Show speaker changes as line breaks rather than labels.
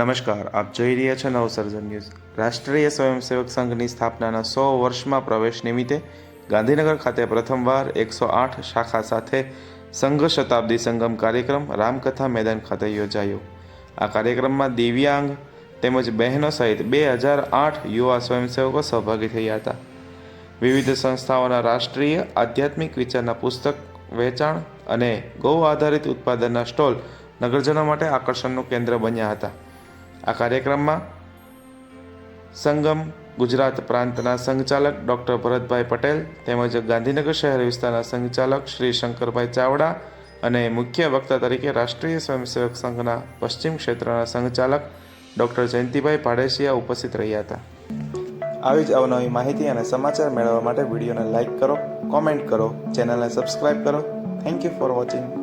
નમસ્કાર, આપ જોઈ રહ્યા છો નવસર્જન ન્યૂઝ. રાષ્ટ્રીય સ્વયંસેવક સંઘની સ્થાપનાના સો વર્ષમાં પ્રવેશ નિમિત્તે ગાંધીનગર ખાતે પ્રથમવાર એકસો આઠ શાખા સાથે સંઘ શતાબ્દી સંગમ કાર્યક્રમ રામકથા મેદાન ખાતે યોજાયો. આ કાર્યક્રમમાં દિવ્યાંગ તેમજ બહેનો સહિત બે હજાર આઠ યુવા સ્વયંસેવકો સહભાગી થયા હતા. વિવિધ સંસ્થાઓના રાષ્ટ્રીય આધ્યાત્મિક વિચારના પુસ્તક વેચાણ અને ગૌ આધારિત ઉત્પાદનના સ્ટોલ નગરજનો માટે આકર્ષણનું કેન્દ્ર બન્યા હતા. આ કાર્યક્રમમાં સંગમ ગુજરાત પ્રાંતના સંચાલક ડૉક્ટર ભરતભાઈ પટેલ તેમજ ગાંધીનગર શહેર વિસ્તારના સંચાલક શ્રી શંકરભાઈ ચાવડા અને મુખ્ય વક્તા તરીકે રાષ્ટ્રીય સ્વયંસેવક સંઘના પશ્ચિમ ક્ષેત્રના સંચાલક ડૉક્ટર જયંતિભાઈ પાડેશિયા ઉપસ્થિત રહ્યા હતા. આવી જ અવનવી માહિતી અને સમાચાર મેળવવા માટે વિડીયોને લાઇક કરો, કોમેન્ટ કરો, ચેનલને સબસ્ક્રાઇબ કરો. Thank you for watching